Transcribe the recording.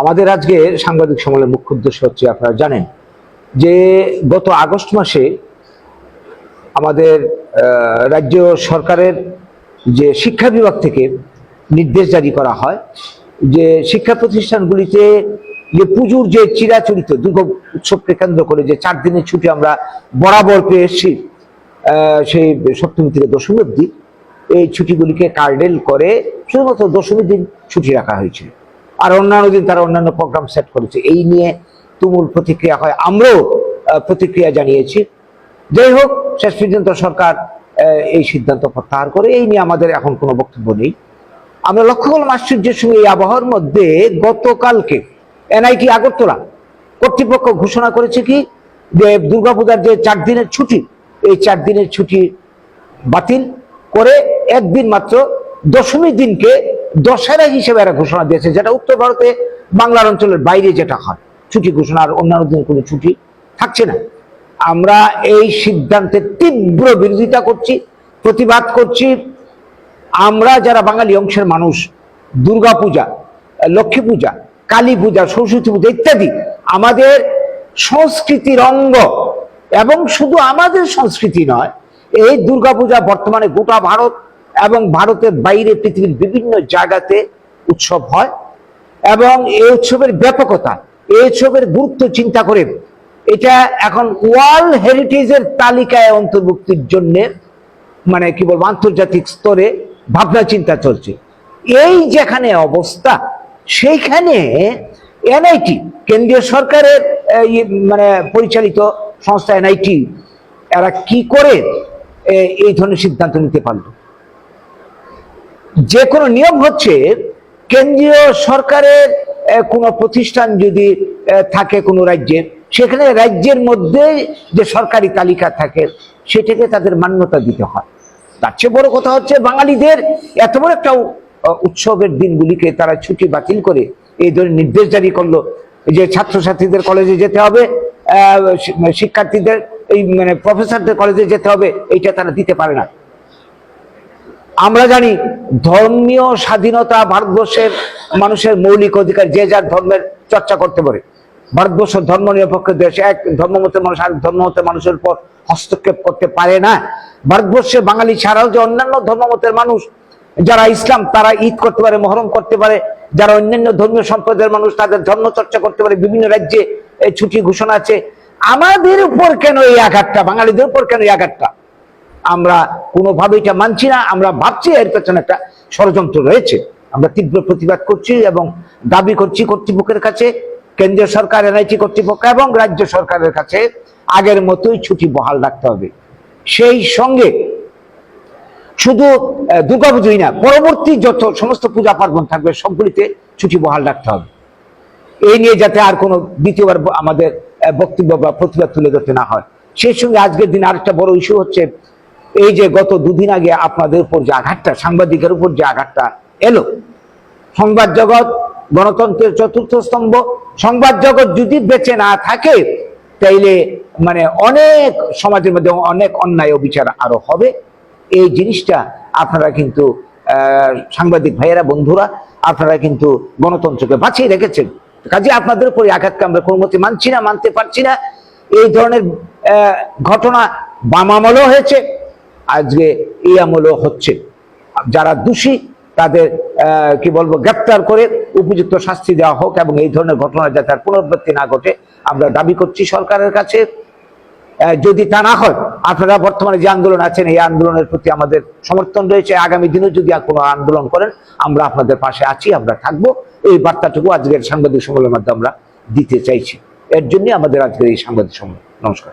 আমাদের আজকে সাংবাদিক সম্মেলনের মুখ্য উদ্দেশ্য হচ্ছে আপনারা জানেন যে গত আগস্ট মাসে আমাদের রাজ্য সরকারের যে শিক্ষা বিভাগ থেকে নির্দেশ জারি করা হয় যে শিক্ষা প্রতিষ্ঠানগুলিতে যে পুজোর যে চিরাচরিত দুর্গা উৎসবকে কেন্দ্র করে যে চার দিনের ছুটি আমরা বরাবর পেয়ে এসেছি সেই সপ্তমী থেকে দশমী অবধি, এই ছুটিগুলিকে কার্ডেল করে শুধুমাত্র দশমী দিন ছুটি রাখা হয়েছিল আর অন্যান্য দিন তারা অন্যান্য প্রোগ্রাম সেট করেছে। এই নিয়ে তুমুল প্রতিক্রিয়া হয়। আমরাও প্রতিক্রিয়া জানিয়েছি। যাই হোক, শেষ পর্যন্ত সরকার এই সিদ্ধান্ত প্রত্যাহার করে। এই নিয়ে আমাদের এখন কোনো বক্তব্য নেই। আমরা লক্ষ্য করলাম আশ্চর্যের সঙ্গে এই আবহাওয়ার মধ্যে গতকালকে এনআইটি আগরতলা কর্তৃপক্ষ ঘোষণা করেছে কি, যে দুর্গাপূজার যে চার দিনের ছুটি, এই চার দিনের ছুটি বাতিল করে একদিন মাত্র দশমী দিনকে দশেরা হিসেবে এরা ঘোষণা দিয়েছে, যেটা উত্তর ভারতে বাংলার অঞ্চলের বাইরে যেটা হয়। ছুটি ঘোষণা আর অন্যান্য দিন কোনো ছুটি থাকছে না। আমরা এই সিদ্ধান্তে তীব্র বিরোধিতা করছি, প্রতিবাদ করছি। আমরা যারা বাঙালি অংশের মানুষ, দুর্গা পূজা, লক্ষ্মী পূজা, কালী পূজা, সরস্বতী পূজা ইত্যাদি, আমাদের সংস্কৃতির অঙ্গ এবং শুধু আমাদের সংস্কৃতি নয়, এই দুর্গাপূজা বর্তমানে গোটা ভারত এবং ভারতের বাইরে পৃথিবীর বিভিন্ন জায়গাতে উৎসব হয়। এবং এই উৎসবের ব্যাপকতা, এই উৎসবের গুরুত্ব চিন্তা করে এটা এখন ওয়ার্ল্ড হেরিটেজের তালিকায় অন্তর্ভুক্তির জন্য মানে কি বলব, আন্তর্জাতিক স্তরে ভাবনা চিন্তা চলছে। এই যেখানে অবস্থা, সেইখানে এনআইটি, কেন্দ্রীয় সরকারের মানে পরিচালিত সংস্থা এনআইটি, এরা কি করে এই ধরনের সিদ্ধান্ত নিতে পারল? যে কোনো নিয়ম হচ্ছে কেন্দ্রীয় সরকারের কোনো প্রতিষ্ঠান যদি থাকে কোনো রাজ্যের সেখানে রাজ্যের মধ্যে যে সরকারি তালিকা থাকে, সেটাকে তাদের মান্যতা দিতে হয়। তার চেয়ে বড় কথা হচ্ছে বাঙালিদের এত বড় একটা উৎসবের দিনগুলিকে তারা ছুটি বাতিল করে, এই ধরনের নির্দেশ জারি করল যে ছাত্রছাত্রীদের কলেজে যেতে হবে শিক্ষার্থীদের, এই মানে প্রফেসরদের কলেজে যেতে হবে, এইটা তারা দিতে পারে না। আমরা জানি ধর্মীয় স্বাধীনতা ভারতবর্ষের মানুষের মৌলিক অধিকার, যে যার ধর্মের চর্চা করতে পারে। ভারতবর্ষ ধর্ম নিরপেক্ষ, দেশ এক ধর্মমতের মানুষ আর ধর্মমতের মানুষের উপর হস্তক্ষেপ করতে পারে না। ভারতবর্ষে বাঙালি ছাড়াও যে অন্যান্য ধর্মমতের মানুষ, যারা ইসলাম, তারা ঈদ করতে পারে, মহরম করতে পারে। যারা অন্যান্য ধর্মীয় সম্প্রদায়ের মানুষ, তাদের ধর্ম চর্চা করতে পারে। বিভিন্ন রাজ্যে এই ছুটি ঘোষণা আছে। আমাদের উপর কেন এই আঘাতটা? বাঙালিদের উপর কেন এই আঘাতটা? আমরা কোনোভাবে এটা মানছি না, আমরা ভাবছি এর পেছনে একটা ষড়যন্ত্র রয়েছে। আমরা তীব্র প্রতিবাদ করছি এবং দাবি করছি কর্তৃপক্ষের কাছে, কেন্দ্রীয় সরকার, এনআইটি কর্তৃপক্ষ এবং রাজ্য সরকারের কাছে, আগের মতোই ছুটি বহাল রাখতে হবে। সেই সঙ্গে শুধু দুর্গাপুজোই না, পরবর্তী যত সমস্ত পূজা পার্বণ থাকবে, সবগুলিতে ছুটি বহাল রাখতে হবে। এই নিয়ে যাতে আর কোনো দ্বিতীয়বার আমাদের বক্তব্য বা প্রতিবাদ তুলে ধরতে না হয়। সেই সঙ্গে আজকের দিন আরেকটা বড় ইস্যু হচ্ছে এই যে গত দুদিন আগে আপনাদের উপর যে আঘাতটা, সাংবাদিকের উপর যে আঘাতটা এলো, সংবাদ জগৎ গণতন্ত্রের চতুর্থ স্তম্ভ, সংবাদ জগৎ যদি বেঁচে না থাকে, তাইলে মানে অনেক সমাজের মধ্যে অনেক অন্যায় অবিচার আরও হবে। এই জিনিসটা আপনারা কিন্তু সাংবাদিক ভাইয়েরা, বন্ধুরা, আপনারা কিন্তু গণতন্ত্রকে বাঁচিয়ে রেখেছেন। কাজে আপনাদের উপর আঘাতকে আমরা কোনো মতে মানছি না, মানতে পারছি না। এই ধরনের ঘটনা বাম আমলও হয়েছে। আজকে এই আমলও হচ্ছে। যারা দোষী, তাদের কি বলব, গ্রেপ্তার করে উপযুক্ত শাস্তি দেওয়া হোক এবং এই ধরনের ঘটনা যাতে আর পুনরাবৃত্তি না ঘটে, আমরা দাবি করছি সরকারের কাছে। যদি তা না হয়, আপনারা বর্তমানে যে আন্দোলন আছেন, এই আন্দোলনের প্রতি আমাদের সমর্থন রয়েছে। আগামী দিনেও যদি কোনো আন্দোলন করেন, আমরা আপনাদের পাশে আছি, আমরা থাকব। এই বার্তাটুকু আজকের সাংবাদিক সম্মেলনের মাধ্যমে আমরা দিতে চাইছি। এর জন্য আমাদের আজকের এই সাংবাদিক সম্মেলন। নমস্কার।